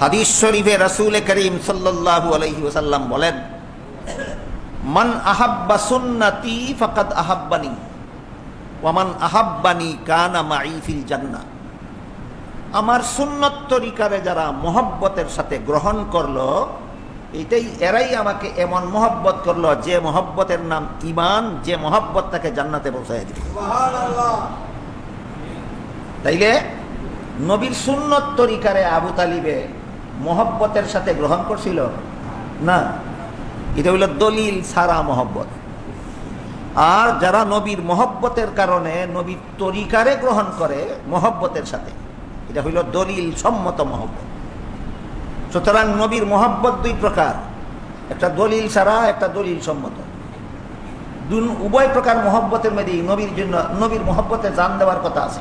হাদিস শরীফে রাসূল করিম সাল্লাল্লাহু আলাইহি ওয়াসাল্লাম বলেন মান আহাব্বা সুন্নতি ফাকাদ আহাব্বানি ওয়ামান আহাব্বানি কানা মাই ফিল জান্নাহ। আমার সুন্নত তরিকারে যারা মহব্বতের সাথে গ্রহণ করল এটাই এরাই আমাকে এমন মহব্বত করল যে মহব্বতের নাম ইমান যে মহব্বত তাকে জান্নাতে পৌঁছায় দিবে। তাইলে নবীর সুন্নত তরিকারে আবু তালিবে মোহব্বতের সাথে গ্রহণ করছিল? না। এটা হইল দলিল সারা মহব্বত। আর যারা নবীর মহব্বতের কারণে নবীর তরিকারে গ্রহণ করে মহব্বতের সাথে, এটা হইল দলিল সম্মত মহব্বত। সুতরাং নবীর মহব্বত দুই প্রকার। একটা দলিল ছাড়া একটা দলিল সম্মত। উভয় প্রকার মহব্বতের মধ্যেই নবীর জন্য নবীর মহব্বতে জান দেওয়ার কথা আছে।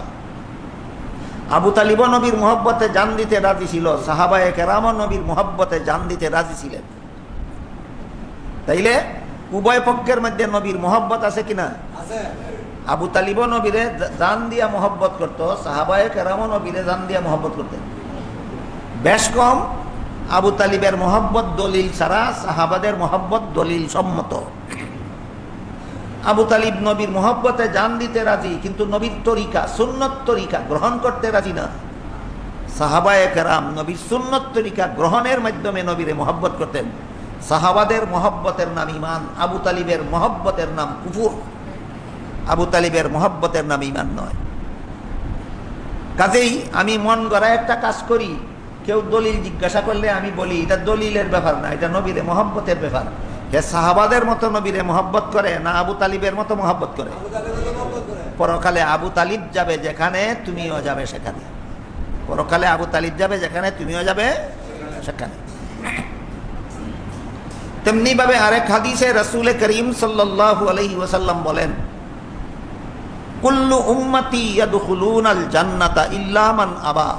আবু তালিব নবীর মহব্বতে জান দিতে রাজি ছিল সাহাবায়ে কেরাম নবীর মহব্বতে জান দিতে রাজি ছিলেন। তাইলে উভয় পক্ষের মধ্যে নবীর মহব্বত আছে কিনা? আবু তালিব নবীরে জান দিয়া মহব্বত করতো সাহাবায়ে কেরাম নবীরে জান দিয়া মহব্বত করতেন বেশ কম আবু তালিবের মহব্বত দলিল ছাড়া সাহাবাদের মহব্বত দলিল সম্মত। আবু তালিব নবীর মহব্বতে জান দিতে রাজি, কিন্তু নবীর তরিকা, সুন্নত তরিকা গ্রহণ করতে রাজি না। সাহাবায়ে কেরাম নবীর সুন্নত তরিকা গ্রহণের মাধ্যমে নবীরে মহব্বত করতেন। সাহাবাদের মহব্বতের নাম ইমান আবু তালিবের মহব্বতের নাম কুফুর। আবু তালিবের মহব্বতের নাম ইমান নয়। কাজেই আমি মন গড়া একটা কাজ করি, কেউ দলিল জিজ্ঞাসা করলে আমি বলি, এটা দলিলের ব্যাপার না, এটা নবীরে মহব্বতের ব্যাপার। হে সাহাবাদের মতো নবীরে মহব্বত করে না আবু তালিবের মতো মহব্বত করে? পরকালে আবু তালিব যাবে যেখানে, তুমিও যাবে সেখানে। পরকালে আবু তালিব যাবে যেখানে, তুমিও যাবে সেখানে। তেমনি ভাবে আরেক হাদিসে রসুল করিম ওয়াসাল্লাম বলেন, কুল্লু উম্মতি ইয়াদখুলুনাল জান্নাতা ইল্লা মান আবা।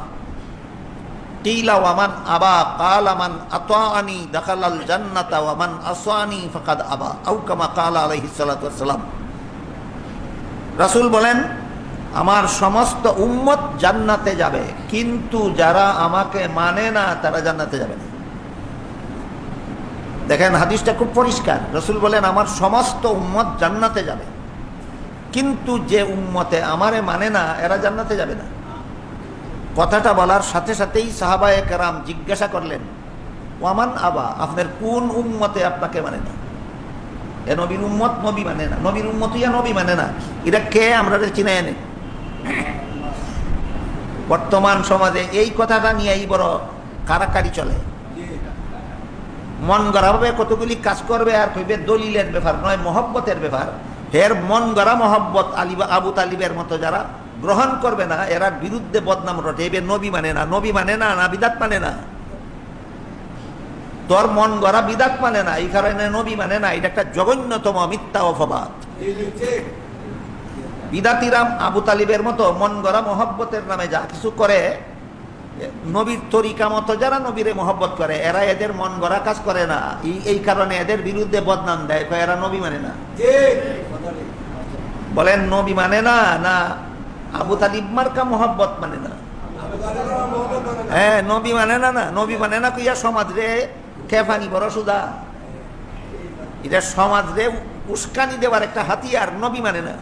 সালাতু বলেন, আমার সমস্ত উম্মত জান্নাতে যাবে, কিন্তু যারা আমাকে মানে না, তারা জান্নাতে যাবে না। দেখেন, হাদিসটা খুব পরিষ্কার। রসুল বলেন, আমার সমস্ত উম্মত জান্নাতে যাবে, কিন্তু যে উম্মতে আমারে মানে না, এরা জান্নাতে যাবে না। কথাটা বলার সাথে সাথেই সাহাবায়ে কেরাম জিজ্ঞাসা করলেন, ওয়ামান আবা, আপনার কোন উম্মতে আপনাকে মানে না? এ নবীর উম্মত নবী মানে না, নবীর উম্মত ইয়া নবী মানে না এটা কে আমরা চিনে এনে? বর্তমান সমাজে এই কথাটা নিয়েই বড় কারাকারি চলে। মন গড়াভাবে কতগুলি কাজ করবে আর কইবে দলিলের ব্যাপার নয়, মহব্বতের ব্যাপার। হের মন গড়া মহব্বত আলিবা আবু তালিবের মতো যারা গ্রহণ করবে না, এরা বিরুদ্ধে বদনাম রটে। এবে নবী মানে না, নবী মানে না না বিদাত মানে না। তোর মন গড়া বিদাত মানে না, এই কারণে নবী মানে না, এটা একটা জঘন্যতম মিথ্যা অপবাদ। বিদাতিরাম আবু তালিবের মতো মন গড়া মহব্বতের নামে যা কিছু করে নবীর তরিকা মতো যারা নবীরে মহব্বত করে, এরা এদের মন গড়া কাজ করে না। এই কারণে এদের বিরুদ্ধে বদনাম দেয় এরা নবী মানে না। বলেন নবী মানে না না আবু তালিব মার্কা মহব্বত মানে না। হ্যাঁ নবী মানে না না, নবী মানে না কইয়া সমাজ রে খেফানি বড় সুদা। এটা সমাজ রে উস্কানি দেওয়ার একটা হাতিয়ার, নবী মানে না।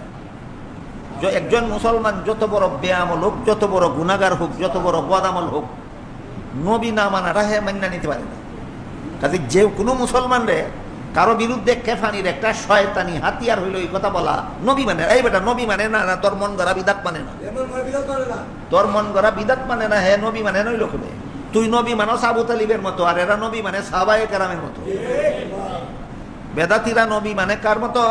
একজন মুসলমান যত বড় বেয়ামল হোক, যত বড় গুনাগার হোক, যত বড় বদামল হোক, নবী না মানাটা হে মান্না নিতে পারে না। কাজে যে কোনো মুসলমান রে কারও বিরুদ্ধে কেফানির একটা শয়তানি হাতিয়ার হইল এই কথা বলা। নবী মানে এই বেটা নবী মানে না না তোর মন গড়া বিদাত মানে না। তোর মন গড়া বিদাত মানে না হে নবী মানে নইল খুলে তুই নবী মানো সাবু তালিবের মতো আর এরা নবী মানে সাবায়ে কেরামের মতো। বেদাতিরা নবী মানে কার মতো?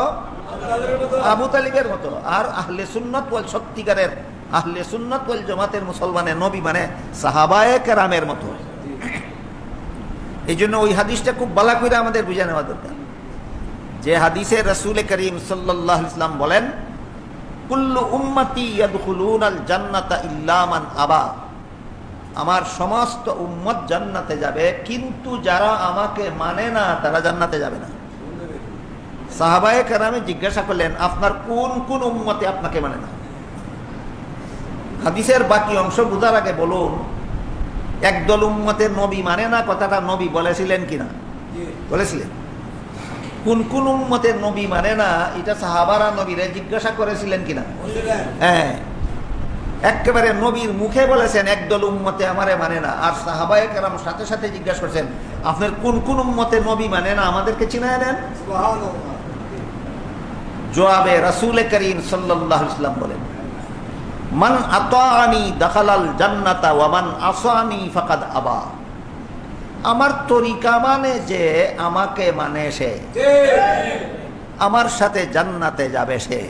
আবু তালিবের মতো। আর আহলে সুন্নত ওয়াল সত্যিকারের আহলে সুন্নত ওয়াল জমাতের মুসলমানের নবী মানে সাহাবায়ে কেরামের মতো। এই জন্য ওই হাদিসটা খুব বালা করে আমাদের বুঝে নেওয়া দরকার। যে হাদিসে রসুল করিম সাল্লাহ ইসলাম বলেন কুল্লু উম্মতি আল জান্নাতা ইল্লা আবা। আমার সমস্ত উম্মত জান্নাতে যাবে কিন্তু যারা আমাকে মানে না তারা জান্নাতে যাবে না। সাহাবায়ে কেরামে জিজ্ঞাসা করলেন আপনার কোন কোন উম্মতে আপনাকে মানে না? হাদিসের বাকি অংশ বোঝার আগে বলুন একদল উম্মতের নবী মানে না কথাটা নবী বলেছিলেন কিনা? বলেছিলেন। কোন কোন উম্মতের নবী মানে না, এটা সাহাবারা নবীরে জিজ্ঞাসা করেছিলেন কিনা? হ্যাঁ। একেবারে নবীর মুখে বলেছেন, একদল উম্মতে আমারে মানে না। আর সাহাবায়ে কেরাম সাথে সাথে জিজ্ঞাসা করছেন, আপনার কোন কোন উম্মতে নবী মানে না? আমাদেরকে চিনায় নেন জবাবে রাসূল করিম ওয়াসাল্লাম বলেন, মান আতাআনি দাখালাল জান্নাতা ওয়ামান আসানি ফাকাদ আবা। আমার তরিকা মানে যে আমাকে মানে সে। আমার সাথে জান্নাতে যাবে সে।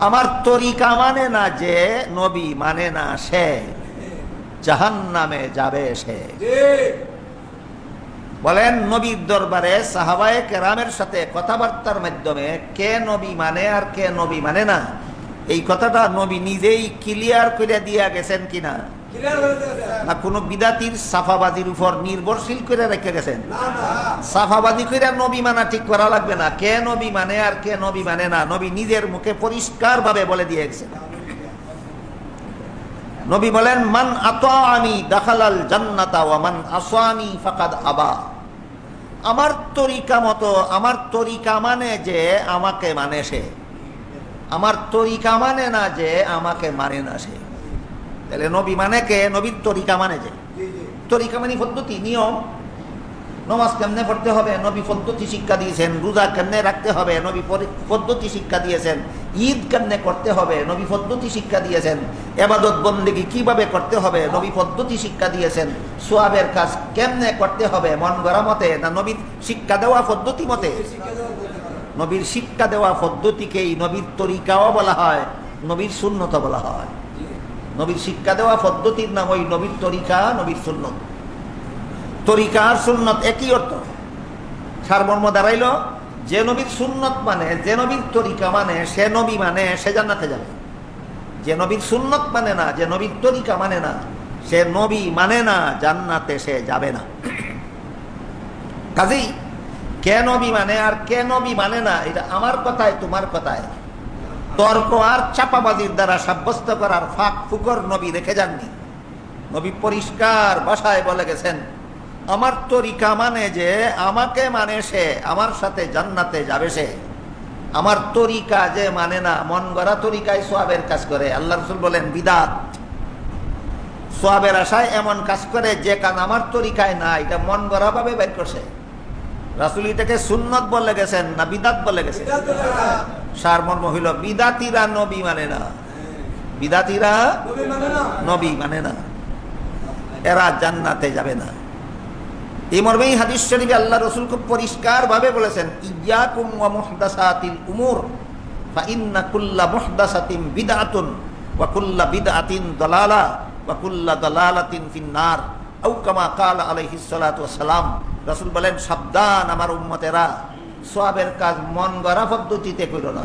আমার তরিকা মানে না যে নবী মানে না সে। জাহান্নামে যাবে সে। বলেন নবীর দরবারে সাহাবায়ে কেরামের সাথে কথাবার্তার মাধ্যমে কে নবী মানে আর কে নবী মানে না। এই কথাটা নবী নিজেই ক্লিয়ার করে দিয়া গেছেন কিনা? না কোনো বিদাতির সাফাবাজির উপর নির্ভরশীল করে রেখে গেছেন। সাফাবাদী করে নবী মানা ঠিক করা লাগবে না। কে নবী মানে আর কে নবী মানে না নবী নিজের মুখে পরিষ্কার ভাবে বলে দিয়ে গেছেন নবী বলেন মান আতানি দাখালাল জান্নাতা ওয়া মান আসানি ফাকাদ আবা। আমার তরিকা মতো আমার তরিকা মানে যে আমাকে মানে সে। আমার তরিকা মানে না যে আমাকে মানে না সে। তাহলে নবী মানে কে? নবীর তরিকা মানে যে। তরিকা মানে পদ্ধতি নিয়ম। নমাজ কেমনে পড়তে হবে? নবী পদ্ধতি শিক্ষা দিয়েছেন। রোজা কেমনে রাখতে হবে? নবী পদ্ধতি শিক্ষা দিয়েছেন। ঈদ কেমনে করতে হবে? নবী পদ্ধতি শিক্ষা দিয়েছেন। এবাদত বন্দেগী কীভাবে করতে হবে? নবী পদ্ধতি শিক্ষা দিয়েছেন। সোয়াবের কাজ কেমনে করতে হবে? মন গড়া মতে না নবীর শিক্ষা দেওয়া পদ্ধতি মতে? নবীর শিক্ষা দেওয়া পদ্ধতিকেই নবীর তরিকাও বলা হয় নবীর শূন্যতা বলা হয়। নবীর শিক্ষা দেওয়া পদ্ধতির নাম ওই নবীর তরিকা, নবীর সুন্নত। তরিকা আর সুন্নত একই অর্থ। সারমর্ম দাঁড়াইল, যে নবীর সুন্নত মানে যে নবীর তরিকা মানে সে নবী মানে সে জান্নাতে যাবে। যে নবীর সুন্নত মানে না, যে নবীর তরিকা মানে না, সে নবী মানে না, জান্নাতে সে যাবে না। কাজেই, কে নবী মানে আর কে নবী মানে না, এটা আমার কথায়, তোমার কথায়। তর্ক আর চাপাবাজির দ্বারা সাব্যস্ত করার ফাঁক ফুকর নবী রেখে যাননি। নবী পরিষ্কার বাসায় বলে গেছেন, আমার তরিকা মানে যে, আমাকে মানে সে, আমার সাথে জান্নাতে যাবে সে। আমার তরিকা যে মানে না, মন গড়া তরিকায় সোয়াবের কাজ করে। আল্লাহ রসুল বলেন, বিদাত। সোয়াবের আশায় এমন কাজ করে, যে কাজ আমার তরিকায় না, এটা মন গড়া ভাবে বের করছে। রাসুল এটাকে সুন্নত বলে গেছেন না বিদাত বলে গেছেন। সারমর্ম হইল, বিদাতিরা নবী মানে না। বিদাতিরা নবী মানে না। এরা জান্নাতে যাবে না। এই মর্মেই হাদিস শরীফে আল্লাহ রসুল খুব পরিষ্কার ভাবে বলেছেন, ইয়াকুম ওয়া মুহদাসাতিল উমুর, ফা ইন্না কুল্লা মুহদাসাতিন বিদআতুন ওয়া কুল্লা বিদআতিন দালালা, ওয়া ফিন্নার। আও কামা কাল আলাইহিস ওয়াসসালাম রাসূল বলেন, সাবধান আমার উম্মতেরা সোয়াবের কাজ মন গড়া পদ্ধতিতে করো না।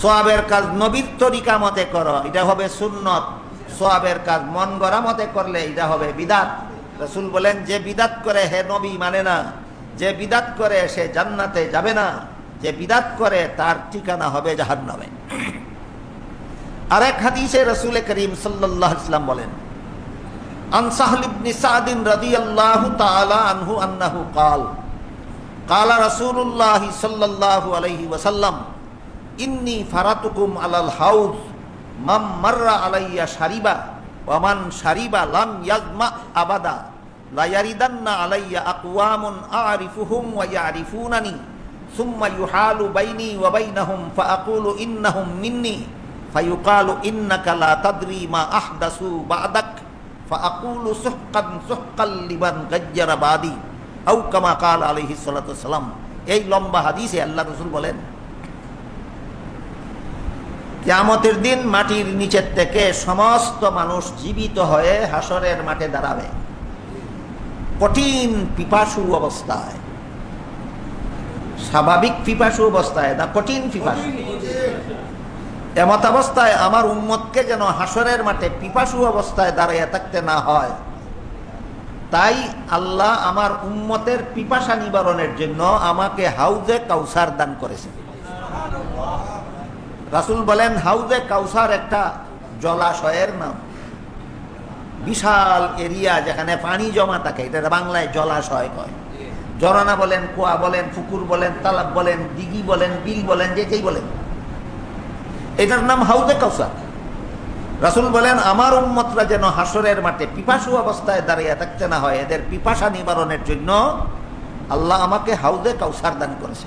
সোয়াবের কাজ নবীর তরিকা মতে করো, এটা হবে সুন্নত। সোয়াবের কাজ মন গড়া মতে করলে এটা হবে বিদাত। রসুল বলেন, যে বিদাত করে হে নবী মানে না। যে বিদাত করে সে জান্নাতে যাবে না। যে বিদাত করে তার ঠিকানা হবে জাহার নামে আরেক হাদিসে রসুল করিম সাল্লাহ ইসলাম বলেন আনসাহলিবনি সাদিন রদি আল্লাহ তালা আনহু আন্নাহু কাল قال رسول الله صلى الله عليه وسلم إني فرتكم على الحوض من مر علي شريبا ومن شريبا لم يظمأ أبدا لا يردن علي أقوام أعرفهم ويعرفونني ثم يحال بيني وبينهم فأقول إنهم مني فيقال إنك لا تدري ما أحدثوا بعدك فأقول سحقا سحقا لمن غير بعدي. কাল সালাতু সালাম এই লম্বা হাদিসে আল্লাহ রসুল বলেন, কেয়ামতের দিন মাটির নিচের থেকে সমস্ত মানুষ জীবিত হয়ে হাসরের মাঠে দাঁড়াবে। কঠিন পিপাসু অবস্থায়, স্বাভাবিক পিপাসু অবস্থায় না, কঠিন পিপাসু। এমত অবস্থায় আমার উম্মতকে যেন হাসরের মাঠে পিপাসু অবস্থায় দাঁড়িয়ে থাকতে না হয়। তাই আল্লাহ আমার উম্মতের পিপাসা নিবারণের জন্য আমাকে হাউজে কাউসার দান করেছেন রাসুল বলেন, হাউজে কাউসার একটা জলাশয়ের নাম। বিশাল এরিয়া যেখানে পানি জমা থাকে, এটা বাংলায় জলাশয় কয়। জরানা বলেন, কুয়া বলেন, পুকুর বলেন, তালাব বলেন, দিঘি বলেন, বিল বলেন যেটাই বলেন। এটার নাম হাউজে কাউসার। রাসুল বলেন, আমার উম্মতরা যেন হাসরের মাঠে পিপাসু অবস্থায় দাঁড়িয়ে থাকতে না হয়, এদের পিপাসা নিবারণের জন্য আল্লাহ আমাকে হাউদে কাউসার দান করেছে।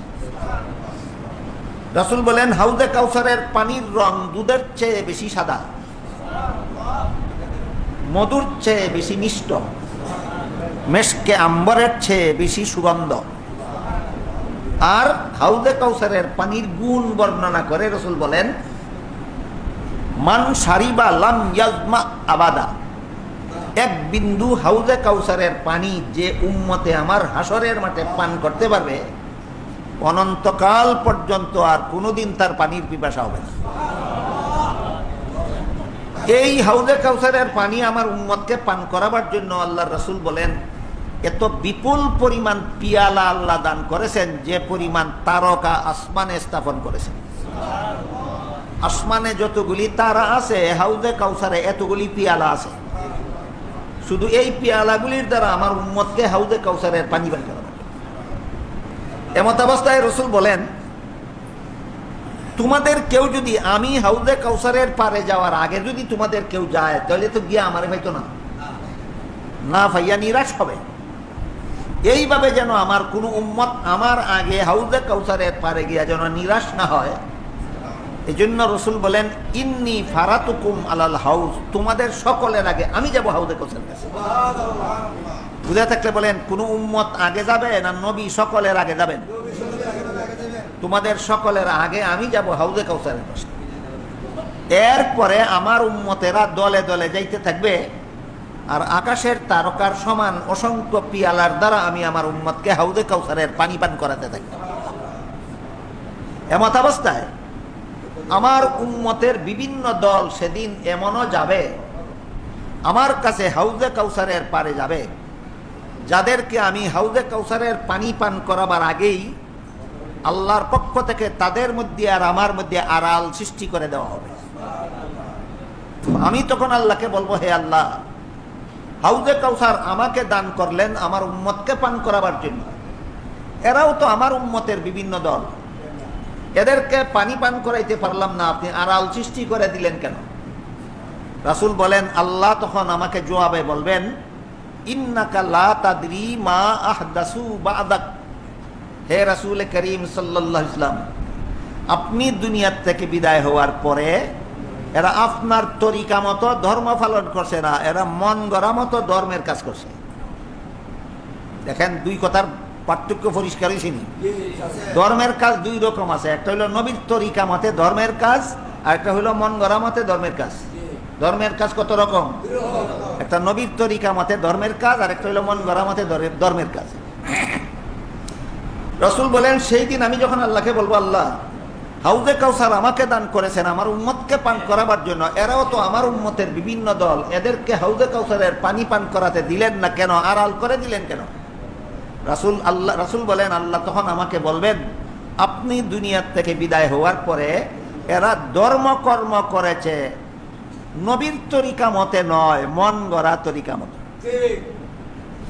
রাসুল বলেন হাউদে কাউসারের পানির রং দুধের চেয়ে বেশি সাদা, মধুর চেয়ে বেশি মিষ্ট, মেশকে আম্বরের চেয়ে বেশি সুগন্ধ। আর হাউদে কাউসারের পানির গুণ বর্ণনা করে রসুল বলেন মান সারিবা লাম ইয়াজমা আবাদা। এক বিন্দু হাউজে কাউসারের পানি যে উম্মতে আমার হাসরের মাঠে পান করতে পারবে, অনন্তকাল পর্যন্ত আর কোনোদিন তার পানির পিপাসা হবে না। এই হাউজে কাউসারের পানি আমার উম্মতকে পান করাবার জন্য আল্লাহ রসুল বলেন, এত বিপুল পরিমাণ পিয়ালা আল্লাহ দান করেছেন, যে পরিমাণ তারকা আসমানে স্থাপন করেছেন। আসমানে যতগুলি তারা আছে, হাউজে কাউসারে এতগুলি পিয়ালা আছে। শুধু এই পিয়ালাগুলির দ্বারা আমার উম্মতকে হাউজে কাউসারের পানি পান করা এমত অবস্থায় রসুল বলেন, তোমাদের কেউ যদি আমি হাউজে কাউসারের পারে যাওয়ার আগে যদি তোমাদের কেউ যায়, তাহলে তো গিয়ে আমার পাইতো না। না ভাইয়া, নিরাশ হবে। এইভাবে যেন আমার কোনো উম্মত আমার আগে হাউজে কাউসারের পারে গিয়া যেন নিরাশ না হয় এই জন্য রসুল বলেন, ইন্নি ফারাতুকুম আলাল হাউস তোমাদের সকলের আগে আমি যাব হাউদে কাউসার কাছে। বুঝে থাকলে বলেন, কোন উম্মত আগে যাবে না নবী সকলের আগে যাবেন? তোমাদের সকলের আগে আমি যাব হাউদে কাউসারের কাছে। এরপরে আমার উম্মতেরা দলে দলে যাইতে থাকবে, আর আকাশের তারকার সমান অসংখ্য পিয়ালার দ্বারা আমি আমার উম্মতকে হাউদে কাউসারের পানি পান করাতে থাকব এমত অবস্থায় আমার উম্মতের বিভিন্ন দল সেদিন এমনও যাবে, আমার কাছে হাউজে কাউসারের পারে যাবে, যাদেরকে আমি হাউজে কাউসারের পানি পান করাবার আগেই আল্লাহর পক্ষ থেকে তাদের মধ্যে আর আমার মধ্যে আড়াল সৃষ্টি করে দেওয়া হবে। আমি তখন আল্লাহকে বলব, হে আল্লাহ, হাউজে কাউসার আমাকে দান করলেন আমার উম্মতকে পান করাবার জন্য। এরাও তো আমার উম্মতের বিভিন্ন দল। এদেরকে পানি পান করাইতে পারলাম না আপনি, আড়াল সৃষ্টি করে দিলেন কেন? রাসুল বলেন, আল্লাহ তখন আমাকে জোয়াবে বলবেন হে রাসুল করিম ইসলাম আপনি দুনিয়ার থেকে বিদায় হওয়ার পরে এরা আপনার তরিকা মতো ধর্ম পালন করছে না, এরা মন গড়া মতো ধর্মের কাজ করছে। দেখেন দুই কথার পার্থক্য পরিষ্কার হয়েছিনি ধর্মের কাজ দুই রকম আছে। একটা হলো নবীর তরিকা মতে ধর্মের কাজ, আর একটা হলো মন গড়া মতে ধর্মের কাজ। ধর্মের কাজ কত রকম? একটা নবীর তরিকা মতে ধর্মের কাজ, আর একটা হলো মন গড়া মতে ধর্মের কাজ। রসুল বলেন, সেই দিন আমি যখন আল্লাহকে বলব, আল্লাহ, হাউজে কাউসার আমাকে দান করেছেন আমার উম্মতকে পান করাবার জন্য। এরাও তো আমার উম্মতের বিভিন্ন দল। এদেরকে হাউজে কাউসারের পানি পান করাতে দিলেন না কেন? আড়াল করে দিলেন কেন? রাসুল আল্লাহ, রাসুল বলেন, আল্লাহ তখন আমাকে বলবেন, আপনি দুনিয়ার থেকে বিদায় হওয়ার পরে এরা ধর্ম কর্ম করেছে। নবীর তরিকা মতে নয়, মন গড়া তরিকা মতে।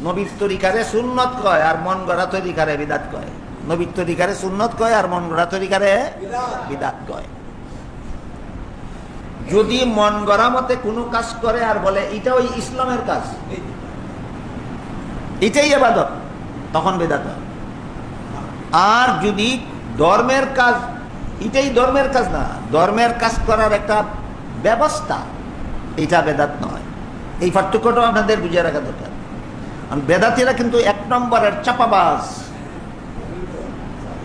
নবীর তরিকারে সুন্নত কয়, আর মন গড়া তরিকারে বিদাত কয়। নবীর তরিকারে সুন্নত কয়, আর মন গড়া তরিকারে বিদাত কয়। যদি মন গড়া মতে কোনো কাজ করে আর বলে এটা ওই ইসলামের কাজ। এটাই এবাদত। তখন বেদাত আর যদি ধর্মের কাজ, এটাই ধর্মের কাজ না, ধর্মের কাজ করার একটা ব্যবস্থা, এটা বেদাত নয়। এই পার্থক্যটাও আপনাদের বুঝে রাখা দরকার। কারণ বেদাতিরা কিন্তু এক নম্বরের চাপাবাজ।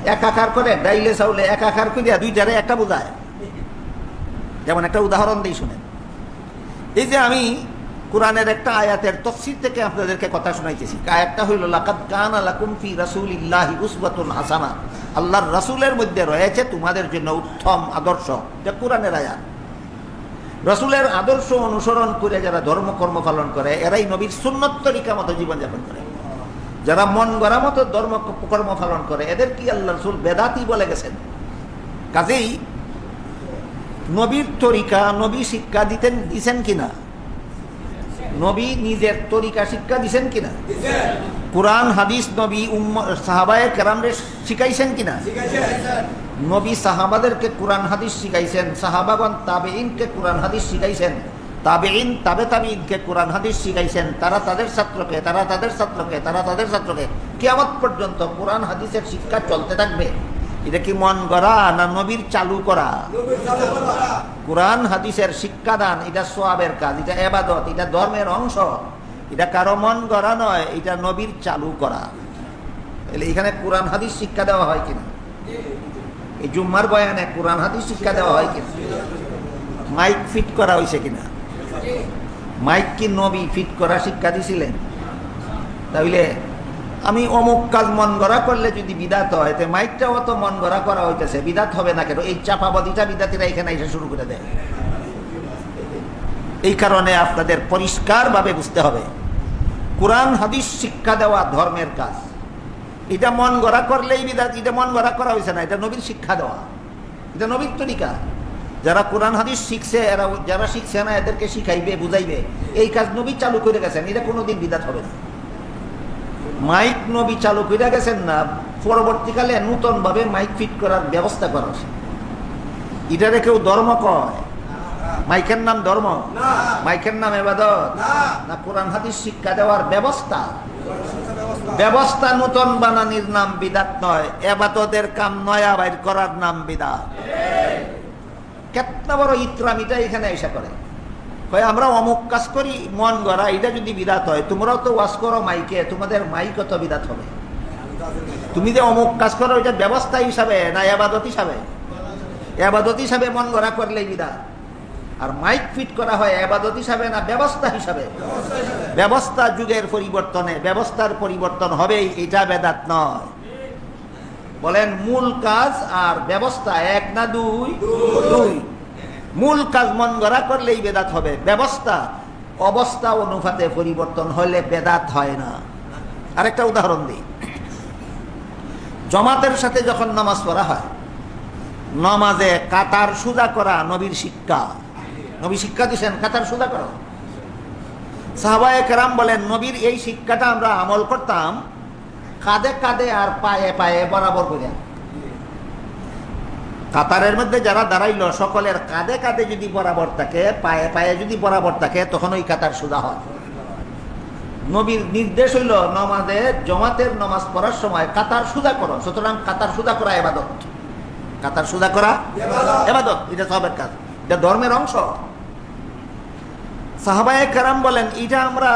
একাকার করে, ডাইলে চাউলে একাকার করিয়া দুইটারে একটা বোঝায়। যেমন একটা উদাহরণ দিই শুনেন। এই যে আমি কোরআনের একটা আয়াতের তফসির থেকে আপনাদেরকে কথা শোনাইতেছি। আয়াতটা হইল, লাকাদ কান আলাকুম ফি রাসূলিল্লাহি উসওয়াতুন হাসানা। আল্লাহর রাসূলের মধ্যে রয়েছে তোমাদের জন্য উত্তম আদর্শ। যা কোরআনের আয়াত। রসুলের আদর্শ অনুসরণ করে যারা ধর্মকর্ম পালন করে, এরাই নবীর সুন্নত তরিকা মতো জীবনযাপন করে। যারা মন গড়া মতো ধর্ম কর্ম পালন করে, এদের কি আল্লাহ রসুল বেদাতি বলে গেছেন? কাজেই নবীর তরিকা, নবী শিক্ষা দিতেন, দিছেন কিনা? নবী নিজের তরিকা শিক্ষা দিছেন কিনা? কোরআন, হাদিস নবী সাহাবায় কেরামরে শিখাইছেন কিনা? নবী সাহাবাদেরকে কোরআন, হাদিস শিখাইছেন সাহাবাগন তাবেইনকে কোরআন, হাদিস শিখাইছেন তাবেইন তাবে তাবেইনকে কোরআন, হাদিস শিখাইছেন, তারা তাদের ছাত্রকে, তারা তাদের ছাত্রকে, তারা তাদের ছাত্রকে, কিয়ামত পর্যন্ত কোরআন, হাদিসের শিক্ষা চলতে থাকবে। এটা কি মন করা না নবীর চালু করা? কোরআন হাদিসের শিক্ষাদান এটা সোয়াবের কাজ এটা এবাদত এটা ধর্মের অংশ। এটা কারও মন করা নয় এটা নবীর চালু করা। তাহলে এখানে কোরআন হাদিস শিক্ষা দেওয়া হয় কিনা? এই জুম্মার বয়ানে কোরআন হাদিস শিক্ষা দেওয়া হয় কিনা? মাইক ফিট করা হয়েছে কিনা? মাইক কি নবী ফিট করা শিক্ষা দিছিলেন? তাহলে আমি অমুক কাজ মন গড়া করলে যদি বিদাত হয়, তো মাইকটাও তো মন গড়া করা হইতেছে, বিদাত হবে না কেন? এই চাপাবাদিটা বিদাতিরা এখানে এসে শুরু করে দেয়। এই কারণে আপনাদের পরিষ্কারভাবে বুঝতে হবে। কোরআন, হাদিস, শিক্ষা দেওয়া ধর্মের কাজ। এটা মন গড়া করলেই বিদাত, এটা মন গড়া করা হয়েছে না, এটা নবীর শিক্ষা দেওয়া। এটা নবীর তরিকা। যারা কোরআন, হাদিস শিখছে, এরা, যারা শিখছে না, এদেরকে শিখাইবে, বুঝাইবে। এই কাজ নবী চালু করে গেছেন, এটা কোনোদিন বিদাত হবে না। মাইক নবী চালু করে গেছেন না পরবর্তীকালে নূতন ভাবে মাইক ফিট করার ব্যবস্থা করা এটারে কেউ ধর্ম কয়? মাইকের নাম ধর্ম? মাইকের নাম এবাদত? না। কোরআন হাদিস শিক্ষা দেওয়ার ব্যবস্থা? ব্যবস্থা নূতন বানানির নাম বিদাত নয় এবাদতের কাম নয়া বাইর করার নাম বিদাত। কেতনা বড় ইত্রামিটা এখানে এসে করে কয় আমরা অমুক কাজ করি মন গড়া এটা যদি বিদাত হয়, তোমরাও তো ওয়াশ করো মাইকে, তোমাদের মাইক তো বিদাত হবে? তুমি যে অমুক কাজ করো, এটা ব্যবস্থা হিসাবে না এবাদত হিসাবে? এবাদত হিসাবে মন গড়া করলেই বিদাত। আর মাইক ফিট করা হয় এবাদত হিসাবে না ব্যবস্থা হিসাবে? ব্যবস্থা যুগের পরিবর্তনে, ব্যবস্থার পরিবর্তন হবেই, এটা বেদাত নয়। বলেন, মূল কাজ আর ব্যবস্থা এক না দুই? দুই। মূল কাজ মন গড়া করলেই বেদাত হবে। ব্যবস্থা, অবস্থা অনুপাতে পরিবর্তন হলে বেদাত হয় না। আরেকটা উদাহরণ দিই। জমাতের সাথে যখন নামাজ পড়া হয়, নমাজে কাতার সুদা করা নবীর শিক্ষা। নবী শিক্ষা দিচ্ছেন কাতার সুদা করো। সাহবায় কেরাম বলেন, নবীর এই শিক্ষাটা আমরা আমল করতাম, কাঁধে কাঁধে আর পায়ে পায়ে বরাবর করে কাতারের মধ্যে যারা দাঁড়াইল সকলের কাঁধে কাঁধে যদি বরাবর থাকে পায়ে পায়ে যদি বরাবর থাকে তখন ওই কাতার সুদা হয়। নবীর নির্দেশ হইল নমাজে জমাতের নমাজ পড়ার সময় কাতার সুদা করো। সুতরাং কাতার সুদা করা এবাদত। কাতার সুদা করা এবাদত। এটা সবের কাজ। এটা ধর্মের অংশ। সাহাবায় কারাম বলেন এটা আমরা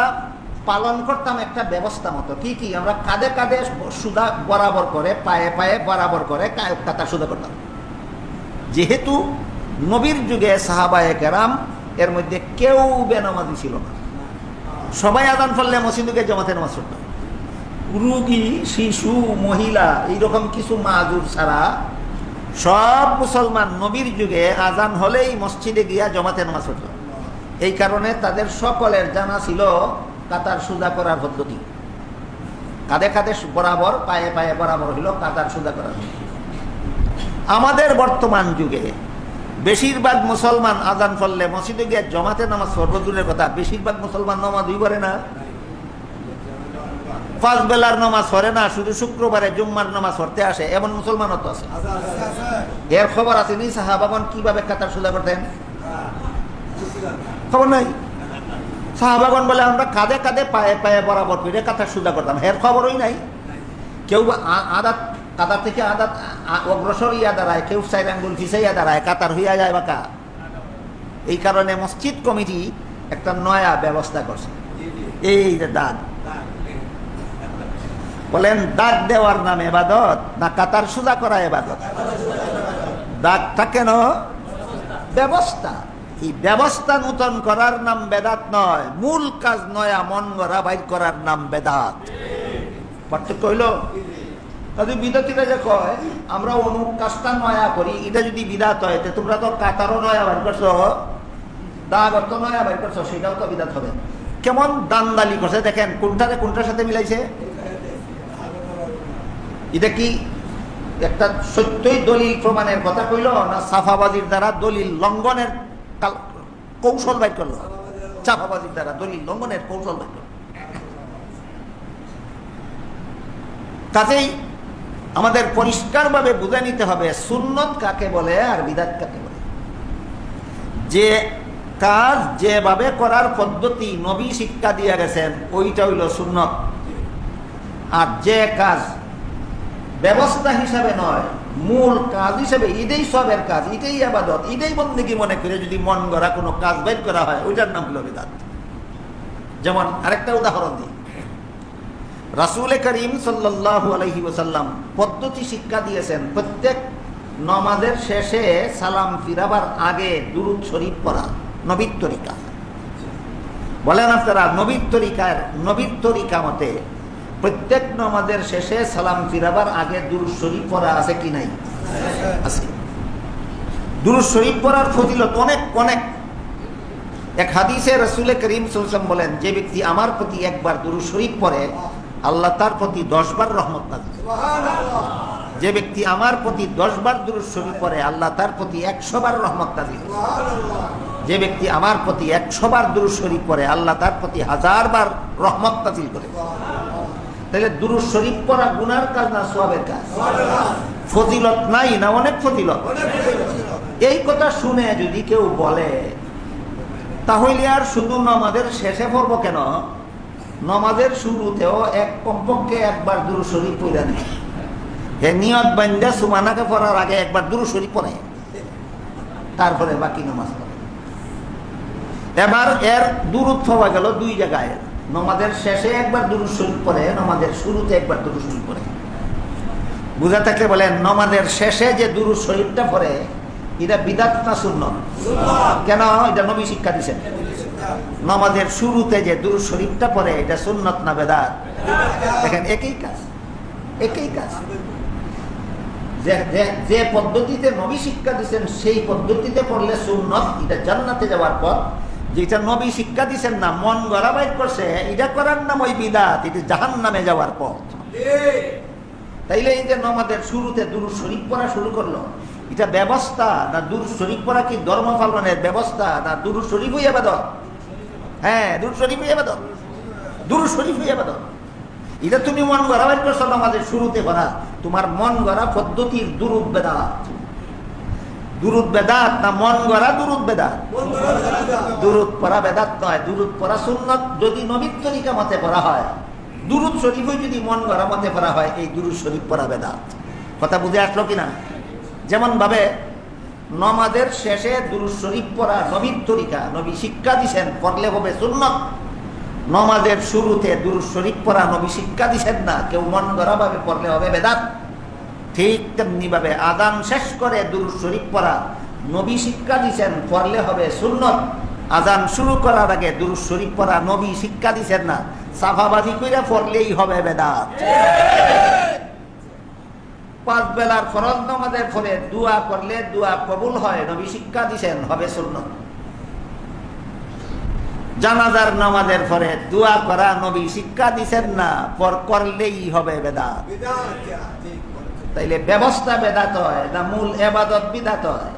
পালন করতাম একটা ব্যবস্থা মতো। কি কি? আমরা কাঁধে কাঁধে সুদা বরাবর করে পায়ে পায়ে বরাবর করে কাতার সুদা করতাম। যেহেতু নবীর যুগে সাহাবায় কেরাম এর মধ্যে কেউ বেনামাজি ছিল না। সবাই আদান ফললে মসজিদুকে জমাতে নামাজ পড়তাম রুগী, শিশু, মহিলা, এইরকম কিছু মাজুর ছাড়া সব মুসলমান নবীর যুগে আজান হলেই মসজিদে গিয়া জমাতে নামাজ পড়ত। এই কারণে তাদের সকলের জানা ছিল কাতার সুদা করার পদ্ধতি। কাঁধে কাঁধে বরাবর, পায়ে পায়ে বরাবর হইল কাতার সুদা করার আমাদের বর্তমান যুগে বেশিরভাগ মুসলমান আজান ফললে মসজিদে গিয়ে জমাতে নামাজ সর্বদূরের কথা, বেশিরভাগ মুসলমান নামাজ দুই করে না। পাঁচ বেলার নামাজ পড়ে না, শুধু শুক্রবারে জুম্মার নামাজ পড়তে আসে, এমন মুসলমানও তো আছে। এর খবর আছে নি সাহাবাগন কীভাবে কাতার সুদা করতেন? খবর নাই? সাহাবাগন বলে, আমরা কাঁধে কাঁধে পায়ে পায়ে বরাবর ফিরে কাতার সুদা করতাম, এর খবরই নাই। কেউ আদাত কাতার থেকে আদাত অগ্রসর ইয়া দাঁড়ায়, কেউ সাইড আঙ্গুল ফিসাইয়া দাঁড়ায়, কাতার হইয়া যায় বাঁকা এই কারণে মসজিদ কমিটি একটা নয়া ব্যবস্থা করছে। এই যে দাঁত বলেন, দাগ দেওয়ার নাম এবাদত না কাতার সুদা করা এবাদত? দাগটা কেন ব্যবস্থা। এই ব্যবস্থা নূতন করার নাম বেদাত নয়, মূল কাজ নয়া, মন গড়া বাইর করার নাম বেদাত। পার্থক্য হইল? তাদের বিদাতিরা যে কয়, আমরা অমুক কাজটা নয়া করি, এটা যদি বিদাত হয়, তো তোমরা তো কাতারও নয়া বাইর করছ। অর্থ নয়া বাইর করছ, সেটাও তো বিদাত হবে। কেমন দান্দালি করছে, দেখেন, কোনটাতে কোনটার সাথে মিলাইছে? এটা কি একটা সত্যই দলিল প্রমাণের কথা কইল, না সাফাবাজির দ্বারা দলিল লঙ্ঘনের কৌশল বাইর করল? চাপাবাজির দ্বারা দলিল লঙ্ঘনের কৌশল দেখল কাজেই আমাদের পরিষ্কারভাবে বুঝে নিতে হবে, সুন্নত কাকে বলে আর বিদাত কাকে বলে। যে কাজ যেভাবে করার পদ্ধতি নবী শিক্ষা দিয়ে গেছেন, ওইটা হইল সুন্নত। আর যে কাজ ব্যবস্থা হিসাবে নয়, মূল কাজ হিসাবে ইদেই সবের কাজ, এটাই আবাদত, এটাই বন্দিগি মনে করে যদি মন গড়া কোনো কাজ বের করা হয়, ওইটার নাম হলো বিদাত যেমন আরেকটা উদাহরণ দিই। রাসুল করিম সাল্লাল্লাহু আলাইহি ওসাল্লাম পদ্ধতি শিক্ষা দিয়েছেন, প্রত্যেক নমাজের শেষে সালাম ফিরাবার আগে দুরুদ শরীফ পড়া, নবীর তরিকা। বলেন আপনারা, নবীর তরিকার, নবীর তরিকা মতে প্রত্যেক নমাজের শেষে সালাম ফিরাবার আগে দুরুদ শরীফ পড়া আছে কি নাই? আছে। দুরুদ শরীফ পড়ার ফজিলত অনেক অনেক। এক হাদিসে রসুল করিম সুলসম বলেন, যে ব্যক্তি আমার প্রতি একবার দুরু শরীফ পড়ে আল্লাহ তার প্রতি দশবার রহমত নাজিল যে ব্যক্তি আমার প্রতি দশবার দুরু শরীফ পড়ে আল্লাহ তার প্রতি একশো বার রহমত নাজিল যে ব্যক্তি আমার প্রতি একশো বার দুরু শরীফ পড়ে আল্লাহ তার প্রতি হাজার বার রহমত নাজিল করে তাহলে দুরু শরীফ পড়া গুনার কাজ না সোয়াবের কাজ? ফজিলত নাই না অনেক ফজিলত। এই কথা শুনে যদি কেউ বলে তাহলে আর শুধু নমাজের শেষে পড়ব কেন? নমাজের শুরুতেও এক কমপক্ষে একবার দুরু শরীফ পড়ে নেই হে নিয়ত বান্ধা সুমানাকে পড়ার আগে একবার দুরু শরীফ পড়ে। তারপরে বাকি নামাজ পড়ে। এবার এর দূরত্ব হয়ে গেল দুই জায়গায়। নমাজের শেষে একবার দুরু শরীফ পড়ে নমাজের শুরুতে একবার দুরু শরীফ পড়ে। বুঝা থাকলে বলেন নমাজের শেষে যে দুরু শরীফটা পড়ে এটা বিদাত না শূন্য কেন? এটা নবী শিক্ষা দিচ্ছেন নামাজের শুরুতে যে দুরু শরীফটা পড়ে, এটা সুন্নত না বেদাত? দেখেন, একই কাজ একই কাজ। যে- পদ্ধতিতে নবী শিক্ষা দিচ্ছেন সেই পদ্ধতিতে পড়লে সুন্নত, এটা জান্নাতে যাওয়ার পর যেটা নবী শিক্ষা দিচ্ছেন না, মন গড়া করছে, এটা করার নাম ওই বিদাত, এটা জাহান নামে যাওয়ার পথ। তাইলে এই যে নমাদের শুরুতে দুরু শরীফ পড়া শুরু করল, এটা ব্যবস্থা না দুর শরীফ পড়া কি ধর্ম পালনের ব্যবস্থা, না দুরু শরীফ হইয়া বাদত হ্যাঁ দুর দুরু এটা তুমি মন গড়া করছ শুরুতে করা তোমার মন গড়া পদ্ধতির দুরুদ বেদাত। দুরুদ বেদাত না মন গড়া দুরুদ বেদাত? দুরুদ পড়া বেদাত নয়, দুরুদ পড়া সুন্নত যদি নবীর তরিকা মতে পড়া হয়। দুরুদ শরীফ যদি মন গড়া মতে পড়া হয়, এই দুরুদ শরীফ পড়া বেদাত। কথা বুঝে আসলো কিনা? যেমন ভাবে নমাদের শেষে দুরুদ শরীফ পড়া নবীর তরিকা। নবী শিক্ষা দিছেন, পড়লে হবে সুন্নত। নমাজের শুরুতে দুরুদ শরীফ পড়া নবী শিক্ষা দিছেন না, কেউ মন গড়া ভাবে পড়লে হবে বেদাত। ঠিক তেমনি ভাবে আদান শেষ করে দুরুদ শরীফ পড়া নবী শিক্ষা দিছেন, পড়লে হবে সুন্নত। আজান শুরু করার আগে দুরুদ শরীফ পড়া নবী শিক্ষা দিছেন না, সাফাবাজি করে পড়লেই হবে বেদাত। পাঁচ বেলার ফরজ নামাজের পরে দোয়া করলে দোয়া কবুল হয়, নবী শিক্ষা দিছেন, হবে সুন্নত। জানাজার নামাজের পরে দোয়া করা নবী শিক্ষা দিছেন না, পর করলেই হবে বেদাত। তাইলে ব্যবস্থা বেদাত হয় না, মূল এবাদত বিদাত হয়?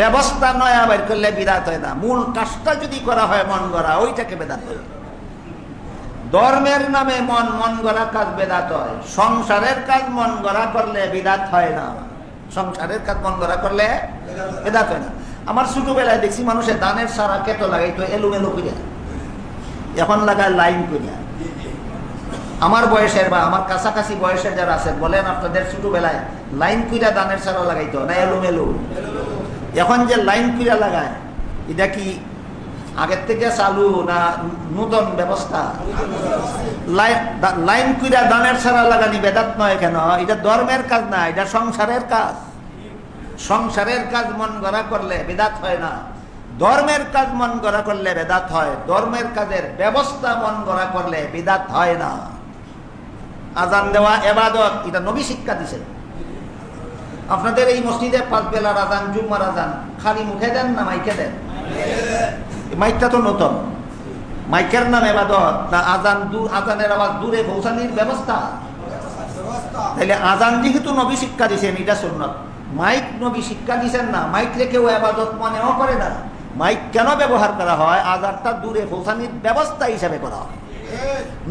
ব্যবস্থা নয় আবার করলে বিদাত হয় না, মূল কাজটা যদি করা হয় মন গড়া, ওইটাকে বেদাত হয়। ধর্মের নামে মন মন গড়া কাজ বেদাত হয়। সংসারের কাজ মন গড়া করলে বিদাত হয় না। সংসারের কাজ মন গড়া করলে বেদাত হয় না। আমার ছোটবেলায় দেখছি মানুষের দানের সারা কেটো লাগাইতো এলো এলো করিয়া এখন লাগায় লাইন করিয়া আমার বয়সের বা আমার কাছাকাছি বয়সের যারা আছেন বলেন আপনাদের ছোটবেলায় লাইন কুইরা দানের সারা লাগাইতো না এলো মেলো এখন যে লাইন কুইরা লাগায়, এটা কি আগের থেকে চালু না নূতন ব্যবস্থা? লাইন কুইরা দানের সারা লাগানি বেদাত নয় কেন? এটা ধর্মের কাজ না, এটা সংসারের কাজ। সংসারের কাজ মন গড়া করলে বেদাত হয় না। ধর্মের কাজ মন গড়া করলে বেদাত হয়, ধর্মের কাজের ব্যবস্থা মন গড়া করলে বিদাত হয় না। আজান দেওয়া এবাদত, এটা নবী শিক্ষা দিছে। আপনাদের এই মসজিদে পাঁচ বেলার আজান, জুম্মার আজান, খালি মুখে দেন না মাইকে দেন? মাইকটা তো নতুন। মাইকের নাম এবাদত না আজান আজানের আওয়াজ দূরে পৌঁছানির ব্যবস্থা। তাহলে আজান যেহেতু নবী শিক্ষা দিছেন এটা সুন্নত। মাইক নবী শিক্ষা দিছেন না মাইক রেখেও আবাদত মনেও করে না। মাইক কেন ব্যবহার করা হয়? আজারটা দূরে পৌঁছানির ব্যবস্থা হিসাবে করা হয়।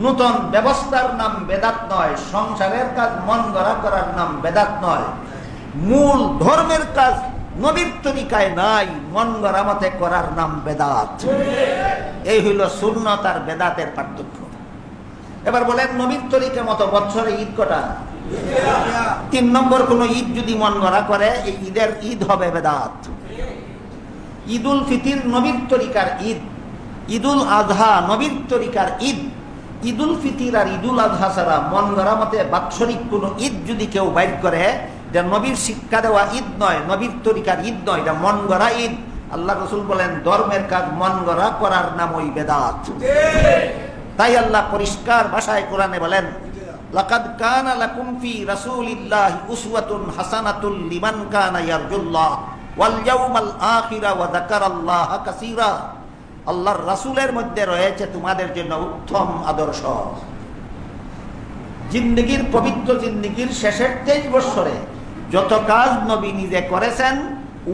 নূতন ব্যবস্থার নাম বেদাত নয় সংসারের কাজ মন গড়া করার নাম বেদাত নয়। মূল ধর্মের কাজ নবীর তরিকায় নাই মন গড়া মতে করার নাম বেদাত। এই হইল শূন্যত আর বেদাতের পার্থক্য। এবার বলেন, নবীর তরিকা মতো বছরে ঈদ কটা? তিন নম্বর, কোন ঈদ যদি মন গড়া করে, এই ঈদের ঈদ হবে বেদাত। ঈদুল ফিতির নবীর তরিকার ঈদ, ঈদুল আজহা নবীর তরিকার ঈদ, ঈদুল ফিতির আর ঈদুল আজহা ছাড়া মন গড়া মতে বাৎসরিক কোন ঈদ যদি কেউ বাইর করে নবীর শিক্ষা দেওয়া ঈদ নয়, নবীর তরিকার ঈদ নয়, এটা মন গড়া ঈদ। আল্লাহ রসুল বলেন, ধর্মের কাজ মন গড়া করার নাম ওই বেদাত। তাই আল্লাহ পরিষ্কার ভাষায় কোরআনে বলেন, লাকাদ রাসূলের মধ্যে রয়েছে তোমাদের জন্য উত্তম আদর্শ। জিন্দগির পবিত্র জিন্দগির শেষের তেইশ বৎসরে যত কাজ নবী নিজে করেছেন,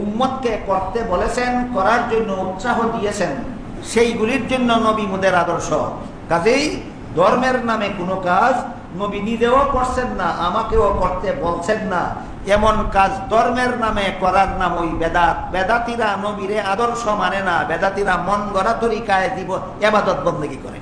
উম্মতকে করতে বলেছেন, করার জন্য উৎসাহ দিয়েছেন, সেইগুলির জন্য নবী মুদের আদর্শ। কাজেই ধর্মের নামে কোনো কাজ নবী নিজেও করছেন না, আমাকেও করতে বলছেন না। এমন কাজ ধর্মের নামে করার নাম ওই বেদাত। বেদাতিরা নবীরে আদর্শ মানে না, বেদাতিরা মন গড়া তরিকায় জীবন, এবাদত বন্দী করে।